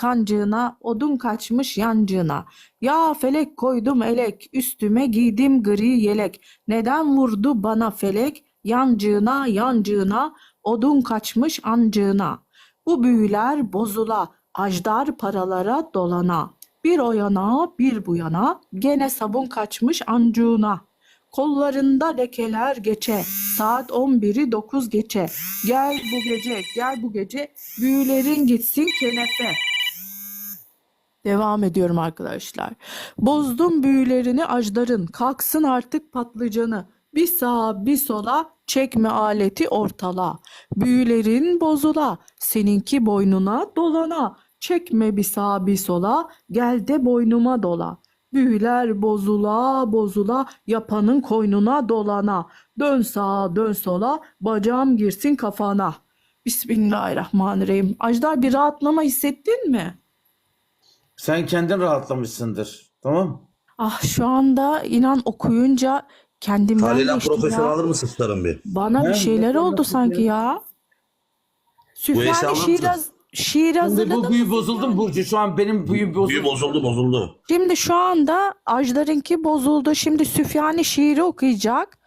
kancığına, odun kaçmış yancığına. Ya felek koydum elek, üstüme giydim gri yelek. Neden vurdu bana felek? Yancığına, yancığına, odun kaçmış ancığına. Bu büyüler bozula, ajdar paralara dolana. Bir o yana, bir bu yana, gene sabun kaçmış ancuğuna. Kollarında lekeler geçe, saat 11'i 9 geçe. Gel bu gece, gel bu gece, büyülerin gitsin kenefe. Devam ediyorum arkadaşlar. Bozdum büyülerini ajdarın, kalksın artık patlıcanı. Bir sağa bir sola, çekme aleti ortala. Büyülerin bozula, seninki boynuna dolana. Çekme bir sağa bir sola, gel de boynuma dola. Büyüler bozula bozula, yapanın koynuna dolana. Dön sağa dön sola, bacağım girsin kafana. Bismillahirrahmanirrahim. Ajdar bir rahatlama hissettin mi? Sen kendin rahatlamışsındır. Tamam? Ah şu anda inan okuyunca kendimden Halil'den geçtim profesör ya. alır mısın starım bir? Bana bir şeyler oldu sanki ya. Süfyani alır şiir, haz- şiir Şimdi bu büyü bozuldu mu Burcu? Şu an benim büyü bozuldu. Büyü bozuldu bozuldu. Şimdi şu anda Ajdar'ınki bozuldu. Şimdi Süfyani şiiri okuyacak.